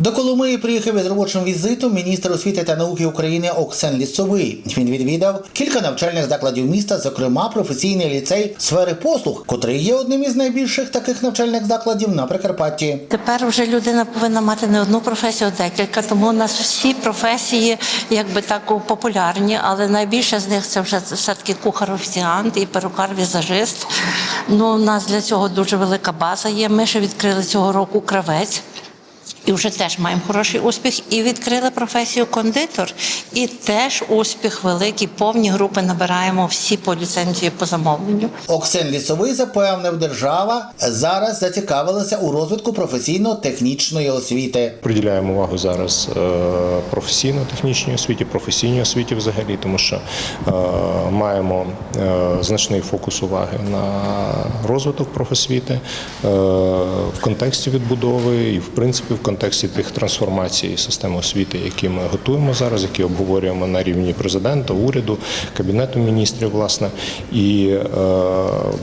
До Коломиї приїхав із робочим візитом міністр освіти та науки України Оксен Лісовий. Він відвідав кілька навчальних закладів міста, зокрема професійний ліцей сфери послуг, котрий є одним із найбільших таких навчальних закладів на Прикарпатті. Тепер вже людина повинна мати не одну професію, а декілька. Тому у нас всі професії якби так популярні, але найбільше з них це вже все-таки кухар-офіціант і перукар-візажист. Ну, у нас для цього дуже велика база є. Ми ще відкрили цього року кравець. І вже теж маємо хороший успіх. І відкрили професію кондитор. І теж успіх великий. Повні групи набираємо всі по ліцензії по замовленню. Оксен Лісовий запевнив, держава зараз зацікавилася у розвитку професійно-технічної освіти. Приділяємо увагу зараз е, професійно-технічній освіті, професійній освіті взагалі, тому що е, маємо е, значний фокус уваги на розвиток профосвіти в контексті відбудови і, в принципі, в контексті тих трансформацій системи освіти, які ми готуємо зараз, які обговорюємо на рівні президента, уряду, кабінету міністрів, власне, і е,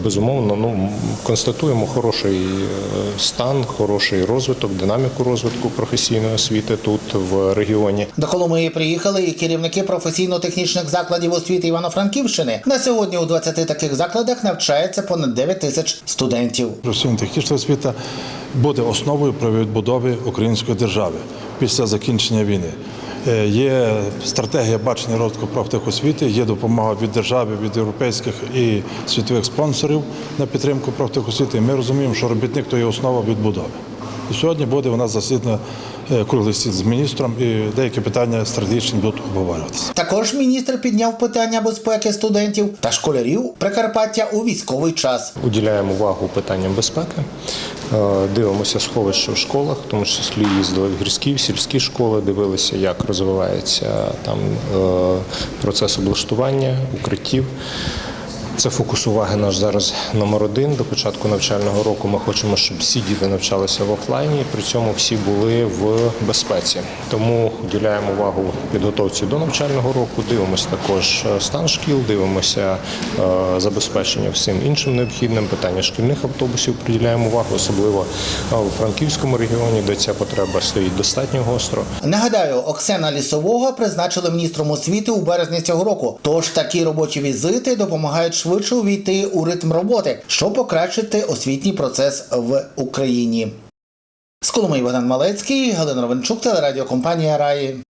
безумовно, ну констатуємо хороший е, стан, хороший розвиток, динаміку розвитку професійної освіти тут в регіоні. До Коломиї приїхали і керівники професійно-технічних закладів освіти Івано-Франківщини. На сьогодні у 20 таких закладах навчається понад 9 тисяч студентів. Професійно-технічна освіта буде основою при відбудові української держави після закінчення війни. Е, Є стратегія бачення розвитку профтехосвіти, є допомога від держави, від європейських і світових спонсорів на підтримку профтехосвіти. Ми розуміємо, що робітник то є основа відбудови. І сьогодні буде у нас засідання е, круглий стіл з міністром, і деякі питання стратегічні будуть обговорюватися. Також міністр підняв питання безпеки студентів та школярів Прикарпаття у військовий час. Уділяємо увагу питанням безпеки, дивимося сховища в школах, тому що слід їздили в гірські, в сільські школи, дивилися, як розвивається там е, процес облаштування укриттів. Це фокус уваги наш зараз номер один. До початку навчального року ми хочемо, щоб всі діти навчалися в офлайні, при цьому всі були в безпеці. Тому уділяємо увагу підготовці до навчального року. Дивимося також е, стан шкіл, дивимося е, забезпечення всім іншим необхідним. Питання шкільних автобусів приділяємо увагу, особливо е, у Франківському регіоні, де ця потреба стоїть достатньо гостро. Нагадаю, Оксена Лісового призначили міністром освіти у березні цього року. Тож такі робочі візити допомагають швидше увійти у ритм роботи, щоб покращити освітній процес в Україні. З Коломиї Богдан Малецький, Галина Ровенчук, телерадіокомпанія Раї.